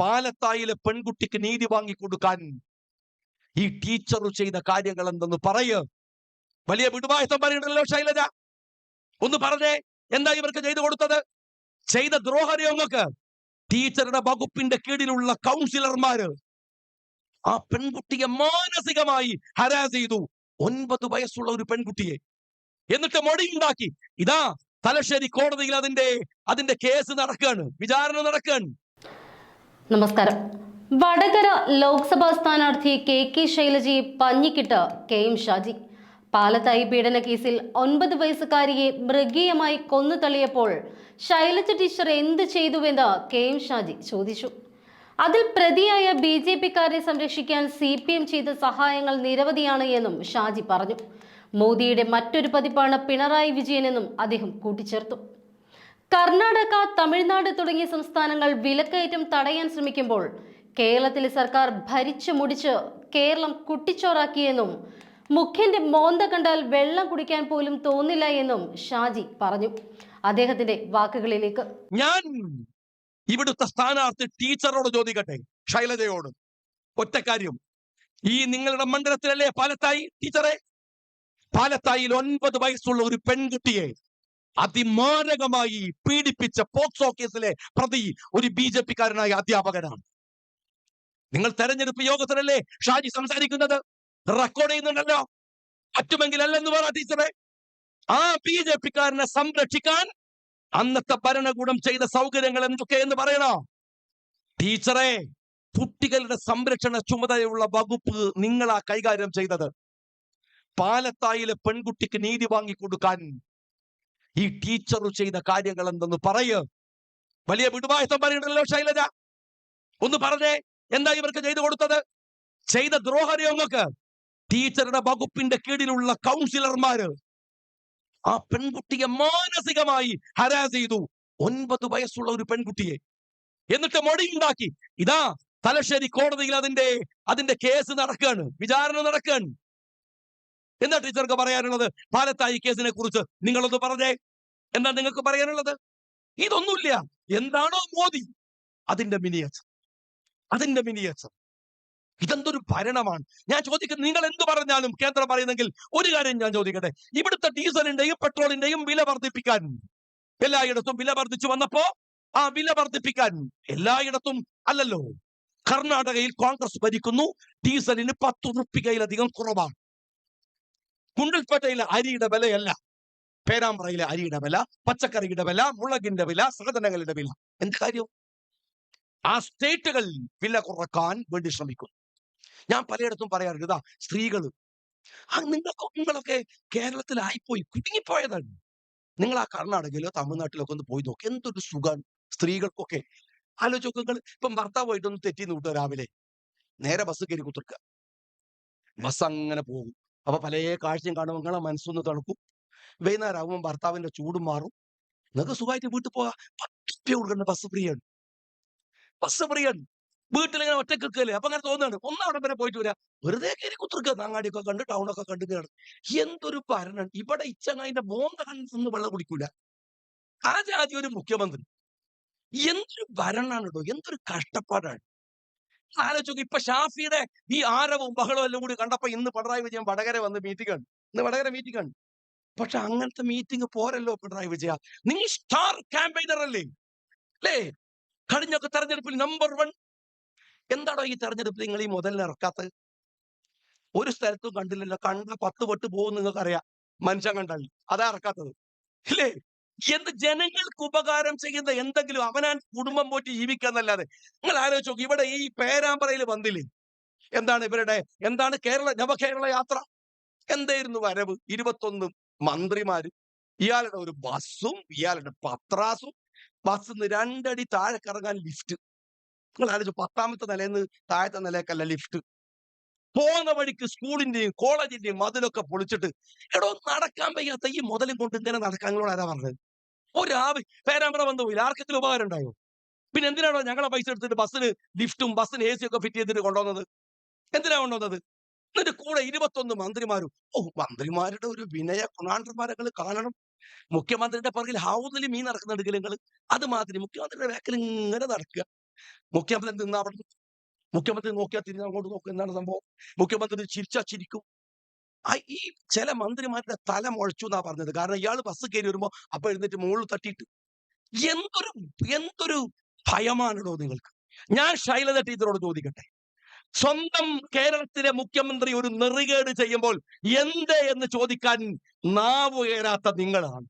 പാലത്തായിലെ പെൺകുട്ടിക്ക് നീതി വാങ്ങിക്കൊടുക്കാൻ ഈ ടീച്ചർ ചെയ്ത കാര്യങ്ങൾ എന്തെന്ന് പറയ്. വലിയ വിടുവായത്തം പറയണ്ടല്ലോ ശൈലജ. ഒന്ന് പറഞ്ഞേ എന്താ ഇവർക്ക് ചെയ്തു കൊടുത്തത്? ചെയ്ത ദ്രോഹരയോഗങ്ങൾക്ക് ടീച്ചറുടെ വകുപ്പിന്റെ കീഴിലുള്ള കൗൺസിലർമാര് ആ പെൺകുട്ടിയെ മാനസികമായി ഹരാസ് ചെയ്തു. ഒൻപത് വയസ്സുള്ള ഒരു പെൺകുട്ടിയെ. എന്നിട്ട് മൊഴിയുണ്ടാക്കി. ഇതാ തലശ്ശേരി കോടതിയിൽ അതിന്റെ അതിന്റെ കേസ് നടക്കാണ്. വിചാരണ നടക്കുകയാണ് നമസ്കാരം. വടകര ലോക്സഭാ സ്ഥാനാർത്ഥി കെ കെ ശൈലജയെ പഞ്ഞിക്കിട്ട് കെ എം ഷാജി. പാലത്തായി പീഡന കേസിൽ ഒൻപത് വയസ്സുകാരിയെ മൃഗീയമായി കൊന്നു തള്ളിയപ്പോൾ ശൈലജ ടീച്ചർ എന്ത് ചെയ്തുവെന്ന് കെ എം ഷാജി ചോദിച്ചു. അതിൽ പ്രതിയായ ബി ജെ പിക്കാരെ സംരക്ഷിക്കാൻ സി പി എം ചെയ്ത സഹായങ്ങൾ നിരവധിയാണ് എന്നും ഷാജി പറഞ്ഞു. മോദിയുടെ മറ്റൊരു പതിപ്പാണ് പിണറായി വിജയനെന്നും അദ്ദേഹം കൂട്ടിച്ചേർത്തു. കർണാടക തമിഴ്നാട് തുടങ്ങിയ സംസ്ഥാനങ്ങൾ വിലക്കയറ്റം തടയാൻ ശ്രമിക്കുമ്പോൾ കേരളത്തിലെ സർക്കാർ ഭരിച്ചു മുടിച്ച് കേരളം കുട്ടിച്ചോറാക്കിയെന്നും മുഖ്യന്റെ മോന്ത കണ്ടാൽ വെള്ളം കുടിക്കാൻ പോലും തോന്നില്ല എന്നും ഷാജി പറഞ്ഞു. അദ്ദേഹത്തിന്റെ വാക്കുകളിലേക്ക്. ഞാൻ ഇവിടുത്തെ സ്ഥാനാർത്ഥി ടീച്ചറോട് ചോദിക്കട്ടെ ശൈലജയോട്. ഒറ്റ കാര്യം ഈ നിങ്ങളുടെ മണ്ഡലത്തിലല്ലേ പാലത്തായി? ടീച്ചറെ പാലത്തായിൽ ഒൻപത് വയസ്സുള്ള ഒരു പെൺകുട്ടിയെ അതിമാരകമായി പീഡിപ്പിച്ച പോക്സോ കേസിലെ പ്രതി ഒരു ബി ജെ പിക്കാരനായ അധ്യാപകനാണ്. നിങ്ങൾ തെരഞ്ഞെടുപ്പ് യോഗത്തിലല്ലേ ഷാജി സംസാരിക്കുന്നത്? റെക്കോർഡ് ചെയ്യുന്നുണ്ടല്ലോ. പറ്റുമെങ്കിൽ അല്ലെന്ന് പറ ടീച്ചറെ ആ ബി ജെ പിക്കാരനെ സംരക്ഷിക്കാൻ അന്നത്തെ ഭരണകൂടം ചെയ്ത സൗകര്യങ്ങൾ എന്തൊക്കെയെന്ന് പറയണോ? ടീച്ചറെ കുട്ടികളുടെ സംരക്ഷണ ചുമതലയുള്ള വകുപ്പ് നിങ്ങളാ കൈകാര്യം ചെയ്തത്. പാലത്തായിലെ പെൺകുട്ടിക്ക് നീതി വാങ്ങിക്കൊടുക്കാൻ ഈ ടീച്ചർ ചെയ്ത കാര്യങ്ങൾ എന്തെന്ന് പറയ്. വലിയ വിടുവായത്തം പറയണല്ലോ ശൈലജ. ഒന്ന് പറഞ്ഞേ എന്താ ഇവർക്ക് ചെയ്തു കൊടുത്തത്? ചെയ്ത ദ്രോഹരയോഗങ്ങൾക്ക് ടീച്ചറുടെ വകുപ്പിന്റെ കീഴിലുള്ള കൗൺസിലർമാര്. ആ പെൺകുട്ടിയെ മാനസികമായി ഹരാസ് ചെയ്തു. ഒൻപത് വയസ്സുള്ള ഒരു പെൺകുട്ടിയെ. എന്നിട്ട് മൊഴിയുണ്ടാക്കി. ഇതാ തലശ്ശേരി കോടതിയിൽ അതിന്റെ അതിന്റെ കേസ് നടക്കാണ്. വിചാരണ നടക്കുകയാണ് എന്താ ടീച്ചർക്ക് പറയാനുള്ളത് പാലത്തായി കേസിനെ കുറിച്ച് നിങ്ങളൊന്ന് പറഞ്ഞേ. എന്താ നിങ്ങൾക്ക് പറയാനുള്ളത്? ഇതൊന്നുമില്ല. എന്താണോ മോദി? അതിന്റെ മിനിയേച്ചർ അതിന്റെ മിനിയേച്ചർ ഇതെന്തൊരു ഭരണമാണ്? ഞാൻ ചോദിക്കുന്നത് നിങ്ങൾ എന്ത് പറഞ്ഞാലും കേന്ദ്രം പറയുന്നെങ്കിൽ ഒരു കാര്യം ഞാൻ ചോദിക്കട്ടെ. ഇവിടുത്തെ ഡീസലിന്റെയും പെട്രോളിന്റെയും വില വർദ്ധിപ്പിക്കാൻ എല്ലായിടത്തും വില വർദ്ധിച്ചു വന്നപ്പോ ആ വില വർദ്ധിപ്പിക്കാൻ എല്ലായിടത്തും അല്ലല്ലോ. കർണാടകയിൽ കോൺഗ്രസ് ഭരിക്കുന്നു ഡീസലിന് പത്ത് റുപ്പികയിലധികം കുറവാണ്. കുണ്ടൽപേട്ടയിലെ അരിയുടെ വിലയല്ല. പേരാമ്പ്രയിലെ അരിയുടെ വില പച്ചക്കറിയുടെ വില മുളകിന്റെ വില സാധനങ്ങളുടെ വില. എന്ത് കാര്യം? ആ സ്റ്റേറ്റുകളിൽ വില കുറയ്ക്കാൻ വേണ്ടി ശ്രമിക്കുന്നു. ഞാൻ പലയിടത്തും പറയാറുണ്ട് സ്ത്രീകൾ ആ നിങ്ങൾക്ക് നിങ്ങളൊക്കെ കേരളത്തിലായിപ്പോയി കുടുങ്ങിപ്പോയതാണ്. നിങ്ങൾ ആ കർണാടകയിലോ തമിഴ്നാട്ടിലൊക്കെ ഒന്ന് പോയി നോക്കി എന്തൊരു സുഖമാണ് സ്ത്രീകൾക്കൊക്കെ. ആലോചിച്ച് നിങ്ങൾ ഇപ്പം ഭർത്താവായിട്ടൊന്ന് തെറ്റി വിട്ടു രാവിലെ? നേരെ ബസ് കയറി കുത്തിർക്കുക ബസ് അങ്ങനെ പോകും. അപ്പൊ പല കാഴ്ചയും കാണുമ്പോൾ നിങ്ങളെ മനസ്സൊന്ന് തണുക്കും. വൈകുന്നേരം ആകുമ്പോൾ ഭർത്താവിന്റെ ചൂടും മാറും. നിങ്ങൾക്ക് സുഖമായിട്ട് വീട്ടിൽ പോവാ. ബസ് ഫ്രീ ആണ്. ബസ് ഫ്രീ ആണ്. വീട്ടിലിങ്ങനെ ഒറ്റയ്ക്ക് നിൽക്കല്ലേ? അപ്പൊ അങ്ങനെ തോന്നുകയാണ്. ഒന്നവിടെ വരെ പോയിട്ട് വരാം. വെറുതെ കയറി കുത്തിർക്ക നാങ്ങാടിയൊക്കെ കണ്ട് ടൗണൊക്കെ കണ്ട് കയറി എന്തൊരു ഭരണം. ഇവിടെ ഇച്ചങ്ങായിന്റെ മോന്ത കണ്ണിന്ന് വെള്ളം കുടിക്കൂല. ആ ജാതി ഒരു മുഖ്യമന്ത്രി. എന്തൊരു ഭരണാണ് കേട്ടോ എന്തൊരു കഷ്ടപ്പാടാണ്. ആലോചിച്ചു ഇപ്പൊ ഷാഫിയുടെ ഈ ആരവും ബഹളവും എല്ലാം കൂടി കണ്ടപ്പോ ഇന്ന് പിണറായി വിജയൻ വടകര വന്ന് മീറ്റിംഗ് ആണ് ഇന്ന് വടകര മീറ്റിംഗ് ആണ് പക്ഷെ അങ്ങനത്തെ മീറ്റിംഗ് പോരല്ലോ പിണറായി വിജയ. നീ സ്റ്റാർ ക്യാമ്പയിനർ അല്ലേ? അല്ലേ? കഴിഞ്ഞൊക്കെ തെരഞ്ഞെടുപ്പിൽ നമ്പർ വൺ എന്താണോ ഈ തെരഞ്ഞെടുപ്പിൽ നിങ്ങൾ ഈ മുതലിന് ഇറക്കാത്തത്? ഒരു സ്ഥലത്തും കണ്ടില്ലല്ലോ. കണ്ട പത്ത് വട്ട് പോകും നിങ്ങൾക്ക് അറിയാം മനുഷ്യൻ കണ്ടല്ലോ? അതാ ഇറക്കാത്തത്. ഇല്ലേ? എന്ത് ജനങ്ങൾക്ക് ഉപകാരം ചെയ്യുന്ന എന്തെങ്കിലും അവനാൻ കുടുംബം പോറ്റി ജീവിക്കാന്നല്ലാതെ നിങ്ങൾ ആലോചിച്ച് നോക്കി ഇവിടെ ഈ പേരാമ്പ്രയിൽ വന്നില്ലേ? എന്താണ് ഇവരുടെ എന്താണ് കേരള നവകേരള യാത്ര? എന്തായിരുന്നു വരവ്? ഇരുപത്തൊന്ന് മന്ത്രിമാര് ഇയാളുടെ ഒരു ബസ്സും ഇയാളുടെ പത്രാസും ബസ് രണ്ടടി താഴെ കറങ്ങാൻ ലിഫ്റ്റ്. നിങ്ങൾ ആലോചിച്ചു പത്താമത്തെ നിലയിൽ നിന്ന് താഴത്തെ നിലയ്ക്കല്ല ലിഫ്റ്റ്. പോകുന്ന വഴിക്ക് സ്കൂളിന്റെയും കോളേജിന്റെയും മതിലൊക്കെ പൊളിച്ചിട്ട് എടോ നടക്കാൻ വയ്യാത്ത ഈ മുതലും കൊണ്ട് ഇങ്ങനെ നടക്കാൻ ആരാ പറഞ്ഞത്? ഒരാവശ്യം പേരാമ്പ്ര വന്നു പോയില്ല ആർക്കെങ്കിലും ഉപകാരം ഉണ്ടായോ? പിന്നെ എന്തിനാണോ ഞങ്ങളെ പൈസ എടുത്തിട്ട് ബസ്സിന് ലിഫ്റ്റും ബസ്സിന് എ സി ഒക്കെ ഫിറ്റ് ചെയ്തിട്ട് കൊണ്ടുവന്നത്? എന്തിനാ കൊണ്ടുവന്നത്? എന്നിട്ട് കൂടെ ഇരുപത്തൊന്ന് മന്ത്രിമാരും ഓ മന്ത്രിമാരുടെ ഒരു വിനയ കുണാണ്ടന്മാരങ്ങൾ കാണണം. മുഖ്യമന്ത്രിയുടെ പുറകിൽ ഹൗസിൽ മീൻ നടക്കുന്നുണ്ടെങ്കിൽ നിങ്ങൾ അത് മാതിരി മുഖ്യമന്ത്രിയുടെ വേക്കൽ ഇങ്ങനെ നടക്കുക. മുഖ്യമന്ത്രി നിന്ന് അവിടെ. മുഖ്യമന്ത്രി നോക്കിയാൽ തിരിഞ്ഞ് അങ്ങോട്ട് നോക്കും എന്താണ് സംഭവം? മുഖ്യമന്ത്രി ചിരിച്ചാ ചിരിക്കും. ഈ ചില മന്ത്രിമാരുടെ തല മുഴച്ചു എന്നാ പറഞ്ഞത്. കാരണം ഇയാൾ ബസ് കയറി വരുമ്പോ അപ്പൊ എഴുന്നേറ്റ് മുകളിൽ തട്ടിയിട്ട്. എന്തൊരു എന്തൊരു ഭയമാണല്ലോ നിങ്ങൾക്ക്? ഞാൻ ശൈലജ ടീച്ചറോട് ചോദിക്കട്ടെ. സ്വന്തം കേരളത്തിലെ മുഖ്യമന്ത്രി ഒരു നെറികേട് ചെയ്യുമ്പോൾ എന്ത് എന്ന് ചോദിക്കാൻ നാവ് കയറാത്ത നിങ്ങളാണ്.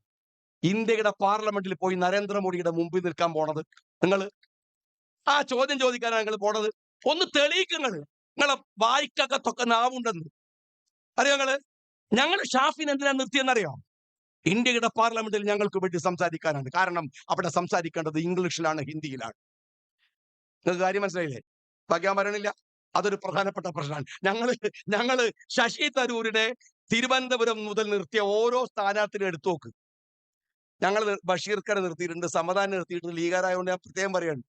ഇന്ത്യയുടെ പാർലമെന്റിൽ പോയി നരേന്ദ്രമോദിയുടെ മുമ്പിൽ നിൽക്കാൻ പോണത് നിങ്ങൾ ആ ചോദ്യം ചോദിക്കാനാണ് നിങ്ങൾ പോണത്. ഒന്ന് തെളിയിക്കുന്നത് നിങ്ങളെ വായിക്കകത്തൊക്കെ നാവുണ്ടെന്ന്. അറിയോ നിങ്ങൾ? ഞങ്ങൾ ഷാഫിൻ എന്തിനാ നിർത്തിയെന്നറിയോ? ഇന്ത്യയുടെ പാർലമെന്റിൽ ഞങ്ങൾക്ക് വേണ്ടി സംസാരിക്കാനാണ്. കാരണം അവിടെ സംസാരിക്കേണ്ടത് ഇംഗ്ലീഷിലാണ് ഹിന്ദിയിലാണ്. നിങ്ങൾക്ക് കാര്യം മനസ്സിലായില്ലേ? ഞാൻ പറയണില്ല അതൊരു പ്രധാനപ്പെട്ട പ്രശ്നമാണ്. ഞങ്ങൾ ഞങ്ങൾ ശശി തരൂരിനെ തിരുവനന്തപുരം മുതൽ നിർത്തിയ ഓരോ സ്ഥാനാർത്ഥിനും എടുത്തു നോക്ക്. ഞങ്ങൾ ബഷീർക്കരെ നിർത്തിയിട്ടുണ്ട് സമാധാനം നിർത്തിയിട്ടുണ്ട് ലീഗാരായതുകൊണ്ട് ഞാൻ പ്രത്യേകം പറയാണ്.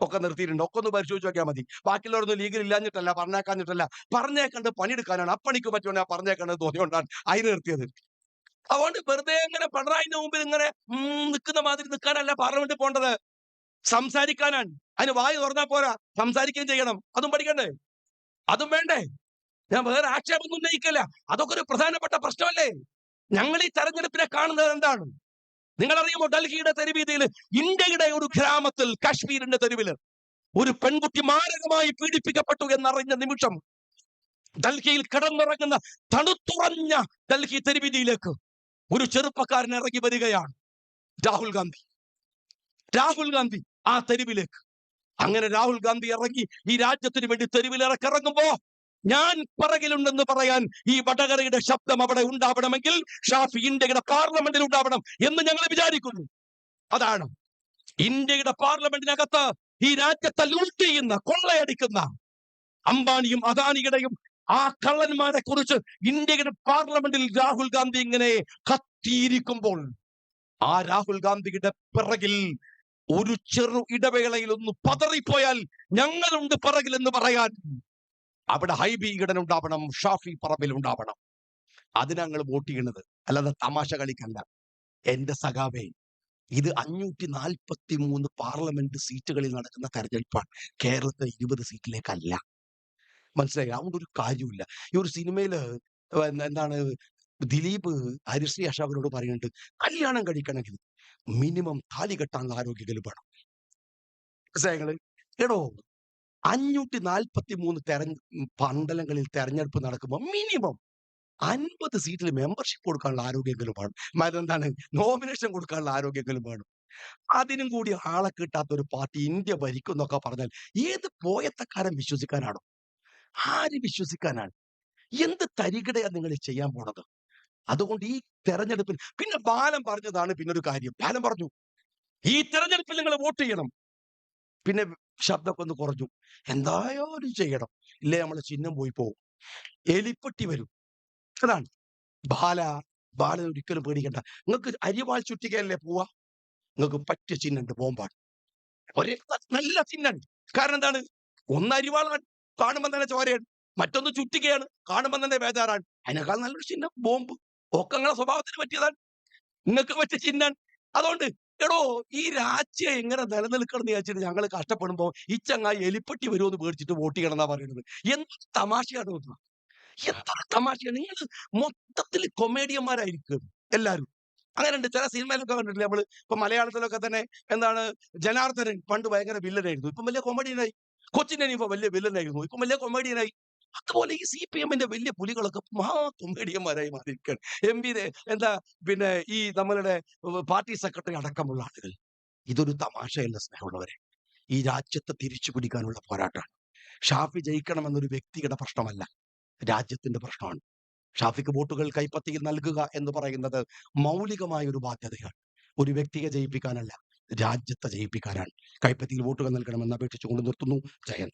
ഒക്കെ നിർത്തിയിട്ടുണ്ട്. ഒക്കെ ഒന്ന് പരിശോധിച്ച് നോക്കിയാൽ മതി. ബാക്കിയുള്ളവരൊന്നും ലീഗിൽ ഇല്ലാഞ്ഞിട്ടല്ല പറഞ്ഞേക്കാഞ്ഞിട്ടല്ല. പറഞ്ഞേക്കണ്ട് പണിയെടുക്കാനാണ്. അപ്പണിക്ക് പറ്റുന്ന പറഞ്ഞേക്കേണ്ടത് പറഞ്ഞേക്കണ്ടത് തോന്നിയോണ്ടാണ് അതിന് നിർത്തിയത്. അതുകൊണ്ട് വെറുതെ ഇങ്ങനെ പിണറായിന്റെ മുമ്പിൽ ഇങ്ങനെ നിൽക്കുന്ന മാതിരി നിൽക്കാനല്ല പാർലമെന്റ് പോണ്ടത്. സംസാരിക്കാനാണ്. അതിന് വായു തുറന്നാ പോരാ. സംസാരിക്കുകയും ചെയ്യണം. അതും പഠിക്കണ്ടേ? അതും വേണ്ടേ? ഞാൻ വേറെ ആക്ഷേപമൊന്നും ഉന്നയിക്കില്ല. അതൊക്കെ ഒരു പ്രധാനപ്പെട്ട പ്രശ്നമല്ലേ? ഞങ്ങൾ ഈ തെരഞ്ഞെടുപ്പിനെ കാണുന്നത് എന്താണ്? നിങ്ങൾ അറിയുമോ ഡൽഹിയുടെ തെരുവീതിയിൽ ഇന്ത്യയുടെ ഒരു ഗ്രാമത്തിൽ കാശ്മീരിന്റെ തെരുവിൽ ഒരു പെൺകുട്ടി മാരകമായി പീഡിപ്പിക്കപ്പെട്ടു എന്നറിഞ്ഞ നിമിഷം ഡൽഹിയിൽ കിടന്നിറങ്ങുന്ന തണുത്തുറഞ്ഞ ഡൽഹി തെരുവീതിയിലേക്ക് ഒരു ചെറുപ്പക്കാരൻ ഇറങ്ങി വരികയാണ് രാഹുൽ ഗാന്ധി. രാഹുൽ ഗാന്ധി ആ തെരുവിലേക്ക്. അങ്ങനെ രാഹുൽ ഗാന്ധി ഇറങ്ങി ഈ രാജ്യത്തിന് വേണ്ടി തെരുവിലിറക്കി ഇറങ്ങുമ്പോ ഞാൻ പിറകിലുണ്ടെന്ന് പറയാൻ ഈ വടകരയുടെ ശബ്ദം അവിടെ ഉണ്ടാവണമെങ്കിൽ ഷാഫി ഇന്ത്യയുടെ പാർലമെന്റിൽ ഉണ്ടാവണം എന്ന് ഞങ്ങൾ വിചാരിക്കുന്നു. അതാണ് ഇന്ത്യയുടെ പാർലമെന്റിനകത്ത് ഈ രാജ്യത്തെ ലൂട്ട് ചെയ്യുന്ന കൊള്ളയടിക്കുന്ന അംബാനിയും അദാനിയുടെയും ആ കള്ളന്മാരെ കുറിച്ച് ഇന്ത്യയുടെ പാർലമെന്റിൽ രാഹുൽ ഗാന്ധി ഇങ്ങനെ കത്തിയിരിക്കുമ്പോൾ ആ രാഹുൽ ഗാന്ധിയുടെ പിറകിൽ ഒരു ചെറു ഇടവേളയിൽ ഒന്ന് പതറിപ്പോയാൽ ഞങ്ങളുണ്ട് പിറകിൽ എന്ന് പറയാൻ അവിടെ ഹൈബി ഈഡൻ ഉണ്ടാവണം ഷാഫി പറമ്പിൽ ഉണ്ടാവണം. അതിന് ഞങ്ങൾ വോട്ട് ചെയ്യണത്. അല്ലാതെ തമാശ കളിക്കല്ല എന്റെ സഖാവേ ഇത് അഞ്ഞൂറ്റി നാൽപ്പത്തി മൂന്ന് പാർലമെന്റ് സീറ്റുകളിൽ നടക്കുന്ന തെരഞ്ഞെടുപ്പാണ്. കേരളത്തിലെ ഇരുപത് സീറ്റിലേക്കല്ല. മനസ്സിലായി? അതുകൊണ്ട് ഒരു കാര്യമില്ല ഈ ഒരു സിനിമയിൽ എന്താണ് ദിലീപ് ഹരിശ്രീ അശോകനോട് പറയുന്നുണ്ട് കല്യാണം കഴിക്കണമെങ്കിൽ മിനിമം താലി കെട്ടാനുള്ള ആരോഗ്യങ്ങൾ വേണം. മനസ്സിലായങ്ങൾ എടോ അഞ്ഞൂറ്റി നാൽപ്പത്തി മൂന്ന് തെരഞ്ഞ മണ്ഡലങ്ങളിൽ തെരഞ്ഞെടുപ്പ് നടക്കുമ്പോൾ മിനിമം അൻപത് സീറ്റിൽ മെമ്പർഷിപ്പ് കൊടുക്കാനുള്ള ആരോഗ്യങ്ങളും വേണം. മറ്റെന്താണ്? നോമിനേഷൻ കൊടുക്കാനുള്ള ആരോഗ്യങ്ങളും വേണം. അതിനും കൂടി ആളെ കിട്ടാത്ത ഒരു പാർട്ടി ഇന്ത്യ ഭരിക്കും എന്നൊക്കെ പറഞ്ഞാൽ ഏത് പോയത്തക്കാരൻ വിശ്വസിക്കാനാണോ? ആര് വിശ്വസിക്കാനാണ്? എന്ത് തരികിടയാ നിങ്ങൾ ചെയ്യാൻ പോണത്? അതുകൊണ്ട് ഈ തെരഞ്ഞെടുപ്പിൽ പിന്നെ ബാലം പറഞ്ഞതാണ് പിന്നെ ഒരു കാര്യം. ബാലം പറഞ്ഞു ഈ തെരഞ്ഞെടുപ്പിൽ നിങ്ങൾ വോട്ട് ചെയ്യണം. പിന്നെ ശബ്ദമൊക്കെ ഒന്ന് കുറഞ്ഞു. എന്തായാലും ചെയ്യണം. ഇല്ലേ നമ്മളെ ചിഹ്നം പോയി പോകും. എലിപ്പെട്ടി വരും. അതാണ്. ബാല ബാല ഒരിക്കലും പേടിക്കണ്ട. നിങ്ങൾക്ക് അരിവാൾ ചുറ്റിക്കല്ലേ പോവാ നിങ്ങൾക്ക് പറ്റിയ ചിഹ്നുണ്ട് ബോംബാണ്. ഒരേ നല്ല ചിഹ്നാണ് കാരണം എന്താണ്? ഒന്ന് അരിവാൾ കാണുമ്പോൾ തന്നെ ചോരയാണ്. മറ്റൊന്ന് ചുറ്റികയാണ് കാണുമ്പോൾ തന്നെ ബേജാറാണ്. അതിനേക്കാൾ നല്ലൊരു ചിഹ്നം ബോംബ്. ഒക്കെ നിങ്ങളെ സ്വഭാവത്തിന് പറ്റിയതാണ്. നിങ്ങൾക്ക് പറ്റിയ ചിഹ്നാണ് അതുകൊണ്ട് എടോ ഈ രാജ്യം എങ്ങനെ നിലനിൽക്കണം എന്ന് വെച്ചിട്ട് ഞങ്ങൾ കഷ്ടപ്പെടുമ്പോ ഈ ചങ്ങായി എലിപ്പെട്ടി വരുമെന്ന് പേടിച്ചിട്ട് വോട്ട് ചെയ്യണം എന്നാ പറയുന്നത് എന്ത് തമാശയാണ് എത്ര തമാശയാണ് നിങ്ങൾ മൊത്തത്തിൽ കൊമേഡിയന്മാരായിരിക്കും എല്ലാവരും അങ്ങനെയുണ്ട്. ചില സിനിമയിലൊക്കെ കണ്ടിട്ടില്ലേ നമ്മൾ? ഇപ്പൊ മലയാളത്തിലൊക്കെ തന്നെ എന്താണ് ജനാർദ്ദനൻ പണ്ട് ഭയങ്കര വില്ലനായിരുന്നു ഇപ്പം വലിയ കൊമേഡിയനായി കൊച്ചിനെ ഇപ്പൊ വലിയ വില്ലനായിരുന്നു ഇപ്പം വലിയ കൊമഡിയനായി അതുപോലെ ഈ സി പി എമ്മിന്റെ വലിയ പുലികളൊക്കെ മഹാ കൊമേഡിയന്മാരായി മാറിയിരിക്കുകയാണ് എം പി എന്താ പിന്നെ ഈ നമ്മളുടെ പാർട്ടി സെക്രട്ടറി അടക്കമുള്ള ആളുകൾ. ഇതൊരു തമാശയല്ല സ്നേഹമുള്ളവരെ. ഈ രാജ്യത്തെ തിരിച്ചു പിടിക്കാനുള്ള പോരാട്ടമാണ്. ഷാഫി ജയിക്കണമെന്നൊരു വ്യക്തിയുടെ പ്രശ്നമല്ല. രാജ്യത്തിന്റെ പ്രശ്നമാണ്. ഷാഫിക്ക് വോട്ടുകൾ കൈപ്പത്തിയിൽ നൽകുക എന്ന് പറയുന്നത് മൗലികമായ ഒരു ബാധ്യതയാണ്. ഒരു വ്യക്തിയെ ജയിപ്പിക്കാനല്ല രാജ്യത്തെ ജയിപ്പിക്കാനാണ്. കൈപ്പത്തിയിൽ വോട്ടുകൾ നൽകണമെന്ന് അപേക്ഷിച്ചുകൊണ്ട് നിർത്തുന്നു ജയൻ.